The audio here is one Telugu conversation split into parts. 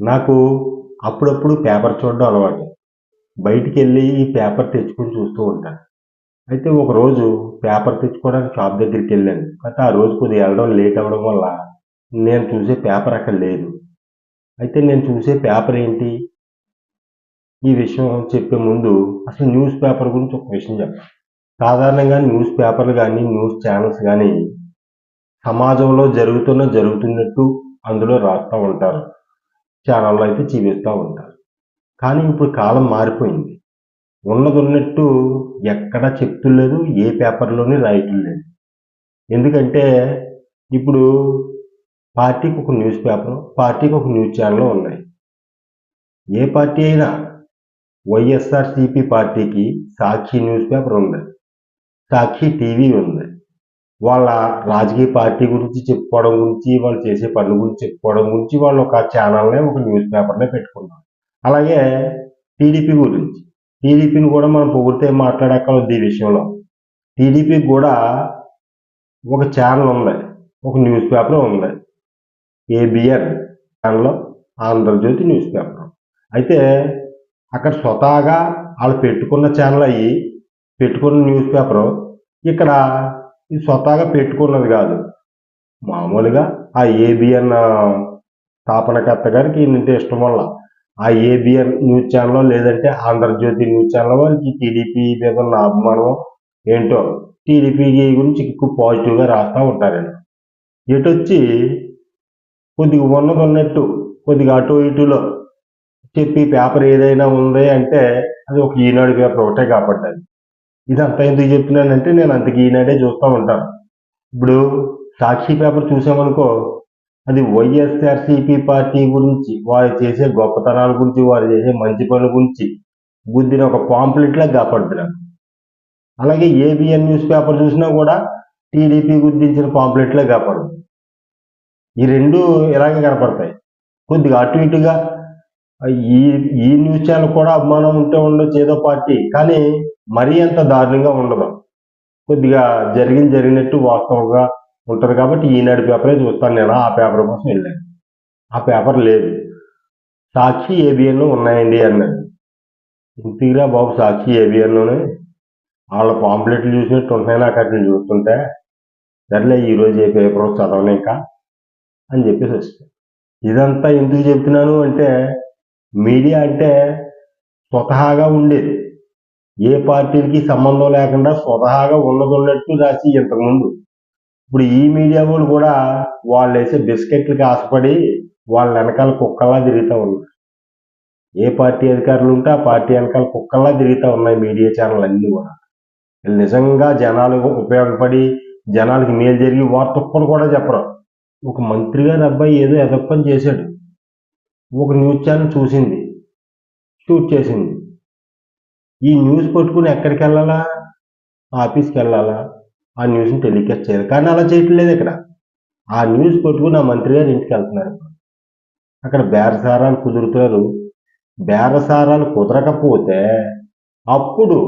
నాకు అప్పుడప్పుడు పేపర్ చూడడం అలవాటు. బయటికి వెళ్ళి ఈ పేపర్ తెచ్చుకొని చూస్తూ ఉంటాను. అయితే ఒకరోజు పేపర్ తెచ్చుకోవడానికి షాప్ దగ్గరికి వెళ్ళాను. అయితే ఆ రోజు కొద్దిగా వెళ్ళడం లేట్ అవ్వడం వల్ల నేను చూసే పేపర్ అక్కడ లేదు. అయితే నేను చూసే పేపర్ ఏంటి? ఈ విషయం చెప్పే ముందు అసలు న్యూస్ పేపర్ గురించి ఒక విషయం చెప్పాలి. సాధారణంగా న్యూస్ పేపర్లు కానీ న్యూస్ ఛానల్స్ కానీ సమాజంలో జరుగుతున్న జరుగుతున్నట్టు అందులో రాస్తూ ఉంటారు. ఛానల్లో అయితే చూపిస్తూ ఉంటారు. కానీ ఇప్పుడు కాలం మారిపోయింది. ఉన్నది ఉన్నట్టు ఎక్కడ చెప్తులేదు ఏ పేపర్లోని రాయటం లేదు ఎందుకంటే ఇప్పుడు పార్టీకి ఒక న్యూస్ పేపర్ పార్టీకి ఒక న్యూస్ ఛానల్ ఉన్నాయి. ఏ పార్టీ అయినా వైఎస్ఆర్సిపి పార్టీకి సాక్షి న్యూస్ పేపర్ ఉంది. సాక్షి టీవీ ఉంది. వాళ్ళ రాజకీయ పార్టీ గురించి చెప్పుకోవడం గురించి వాళ్ళు చేసే పనుల గురించి చెప్పుకోవడం గురించి వాళ్ళు ఒక ఛానల్నే ఒక న్యూస్ పేపర్నే పెట్టుకున్నారు. అలాగే టీడీపీ గురించి. టీడీపీని కూడా మనం పొగిడితే మాట్లాడక్కర్లేదు ఈ విషయంలో. టీడీపీకి కూడా ఒక ఛానల్ ఉంది. ఒక న్యూస్ పేపర్ ఉంది. ఏబిఎన్ ఛానల్లో ఆంధ్రజ్యోతి న్యూస్ పేపర్. అయితే అక్కడ స్వతహాగా వాళ్ళు పెట్టుకున్న ఛానల్ అయ్యి పెట్టుకున్న న్యూస్ పేపరు ఇక్కడ ఇది స్వతహాగా పెట్టుకున్నది కాదు. మామూలుగా ఆ ఏబిఎన్ స్థాపనకర్త గారికి ఈయనంటే ఇష్టం వల్ల. ఆ ఏబిఎన్ న్యూస్ ఛానల్ లేదంటే ఆంధ్రజ్యోతి న్యూస్ ఛానల్ వాళ్ళకి టీడీపీ మీద ఉన్న అభిమానం ఏంటో టీడీపీ గురించి ఎక్కువ పాజిటివ్గా రాస్తూ ఉంటారండి. ఎటు వచ్చి కొద్దిగా ఉన్నది ఉన్నట్టు కొద్దిగా అటు ఇటులో చెప్పి పేపర్ ఏదైనా ఉంది అంటే అది ఒక ఈనాడు పేపర్ ఒకటే కాబట్టి అది. ఇదంతా ఎందుకు చెప్తున్నానంటే నేను అంతకి ఈనాడే చూస్తూ ఉంటాను ఇప్పుడు సాక్షి పేపర్ చూసామనుకో అది వైఎస్ఆర్సీపీ పార్టీ గురించి వారు చేసే గొప్పతనాల గురించి వారు చేసే మంచి పనుల గురించి బుద్ధిని ఒక పాంప్లెట్లా కాపాడుతున్నారు అలాగే ఏబిఎన్ న్యూస్ పేపర్ చూసినా కూడా టీడీపీ గుర్తించిన పాంప్లెట్లే కాపాడుతుంది. ఈ రెండు ఇలాగే కనపడతాయి. కొద్దిగా అటు ఇటుగా ఈ ఈ న్యూస్ ఛానల్ కూడా అభిమానం ఉంటే ఉండొచ్చు ఏదో పార్టీ కానీ మరీ అంత దారుణంగా ఉండదు. కొద్దిగా జరిగింది జరిగినట్టు వాస్తవంగా ఉంటుంది కాబట్టి ఈనాడు పేపరే చూస్తాను నేను ఆ పేపర్ కోసం వెళ్ళాను. ఆ పేపర్ లేదు. సాక్షి ఏబిఎన్ ఉన్నాయండి అన్నాడు. ఇంటికిరా బాబు సాక్షి ఏబిఎన్లోనే వాళ్ళ పాంప్లెట్లు చూసినట్టు ఉంటున్నాయి నాకు అట్లా చూస్తుంటే. సర్లే ఈరోజు ఏ పేపర్ చదవలేక అని చెప్పేసి వస్తాను ఇదంతా ఎందుకు చెప్తున్నాను అంటే మీడియా అంటే స్వతహాగా ఉండేది. ఏ పార్టీలకి సంబంధం లేకుండా స్వతహాగా ఉన్నదొన్నట్టు రాసి ఇంతకుముందు. ఇప్పుడు ఈ మీడియా వాళ్ళు కూడా వాళ్ళు వేసే బిస్కెట్లకి ఆశపడి వాళ్ళ వెనకాల కుక్కల్లా తిరుగుతూ ఉన్నారు. ఏ పార్టీ అధికారులు ఉంటే ఆ పార్టీ వెనకాల కుక్కల్లా తిరుగుతూ ఉన్నాయి మీడియా ఛానల్ అన్నీ కూడా. నిజంగా జనాలకు ఉపయోగపడి జనాలకి మేలు జరిగి వార్త కూడా చెప్పరు. ఒక మంత్రి గారి అబ్బాయి ఏదో ఎదప్పని చేశాడు. ఒక న్యూస్ ఛానల్ చూసింది. షూట్ చేసింది. ఈ న్యూస్ పట్టుకుని ఎక్కడికి వెళ్ళాలా ఆఫీస్కి వెళ్ళాలా ఆ న్యూస్ని టెలికాస్ట్ చేయాలి. కానీ అలా చేయట్లేదు ఇక్కడ. ఆ న్యూస్ పట్టుకుని ఆ మంత్రి గారు ఇంటికి వెళ్తున్నారు అక్కడ బేరసారాలు కుదురుతున్నారు బేరసారాలు కుదరకపోతే అప్పుడు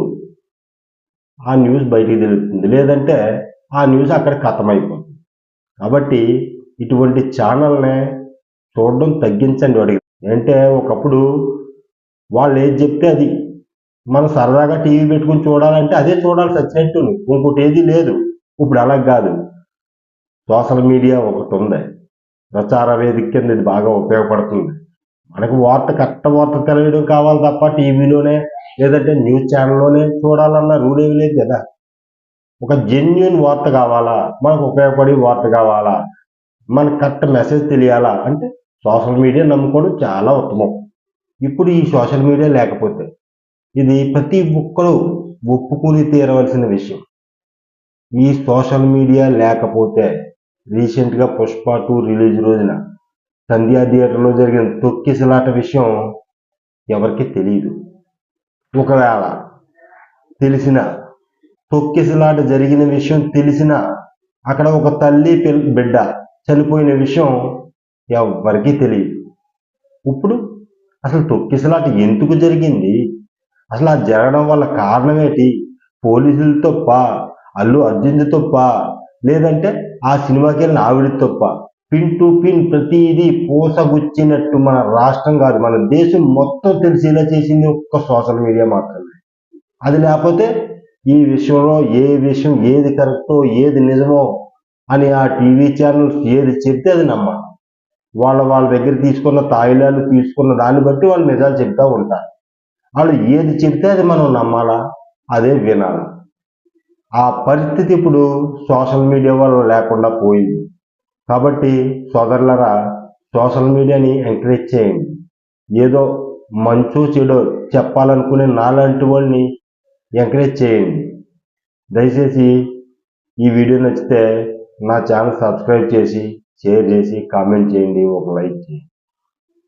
ఆ న్యూస్ బయటికి తెలుస్తుంది లేదంటే ఆ న్యూస్ అక్కడ కథమైపోతుంది. కాబట్టి ఇటువంటి ఛానల్నే చూడడం తగ్గించండి వాడికి. అంటే ఒకప్పుడు వాళ్ళు ఏది చెప్తే అది. మనం సరదాగా టీవీ పెట్టుకుని చూడాలంటే అదే చూడాలి సచ్చినట్టు ఇంకోటి ఏది లేదు. ఇప్పుడు అలా కాదు. సోషల్ మీడియా ఒకటి ఉంది. ప్రచార వేదిక కింద ఇది బాగా ఉపయోగపడుతుంది. మనకు వార్త కరెక్ట్ వార్త తెలియడం కావాలి తప్ప టీవీలోనే లేదంటే న్యూస్ ఛానల్లోనే చూడాలన్న రూల్ ఏమి లేదు కదా. ఒక జెన్యున్ వార్త కావాలా? మనకు ఉపయోగపడే వార్త కావాలా? మనకు కరెక్ట్ మెసేజ్ తెలియాలా? అంటే సోషల్ మీడియా నమ్ముకోవడం చాలా ఉత్తమం. ఇప్పుడు ఈ సోషల్ మీడియా లేకపోతే ఇది ప్రతి ఒక్కరూ ఒప్పుకుని తీరవలసిన విషయం. ఈ సోషల్ మీడియా లేకపోతే రీసెంట్గా పుష్ప టూ రిలీజ్ రోజున సంధ్యా థియేటర్లో జరిగిన తొక్కిసలాట విషయం ఎవరికి తెలియదు ఒకవేళ తెలిసిన తొక్కిసలాట జరిగిన విషయం తెలిసిన అక్కడ ఒక తల్లి బిడ్డ చనిపోయిన విషయం ఎవరికీ తెలియదు ఇప్పుడు అసలు తొక్కిసలాట ఎందుకు జరిగింది? అసలు ఆ జరగడం వల్ల కారణం ఏంటి పోలీసులతో తప్ప అల్లు అర్జున్తో పా లేదంటే ఆ సినిమాకి వెళ్ళిన ఆవిడతో పా. పిన్ టు పిన్ ప్రతిదీ పూసగుచ్చినట్టు మన రాష్ట్రం కాదు మన దేశం మొత్తం తెలిసేలా చేసింది ఒక్క సోషల్ మీడియా మాత్రమే. అది లేకపోతే ఈ విషయంలో ఏ విషయం ఏది కరెక్టో ఏది నిజమో అని ఆ టీవీ ఛానల్స్ ఏది చెప్తే అది నమ్మాలి వాళ్ళ వాళ్ళ దగ్గర తీసుకున్న తాయిలాలు తీసుకున్న దాన్ని బట్టి వాళ్ళు నిజాలు చెప్తూ ఉంటారు. వాళ్ళు ఏది చెప్తే అది మనం నమ్మాలా? అదే వినాలి. ఆ పరిస్థితి ఇప్పుడు సోషల్ మీడియా వల్ల లేకుండా పోయింది. కాబట్టి సోదరులరా సోషల్ మీడియాని ఎంకరేజ్ చేయండి. ఏదో మంచో చెడో చెప్పాలనుకునే నాలాంటి వాళ్ళని ఎంకరేజ్ చేయండి. దయచేసి ఈ వీడియో నచ్చితే నా ఛానల్ సబ్స్క్రైబ్ చేసి షేర్ చేసి కామెంట్ చేయండి ఒక లైక్ చేయండి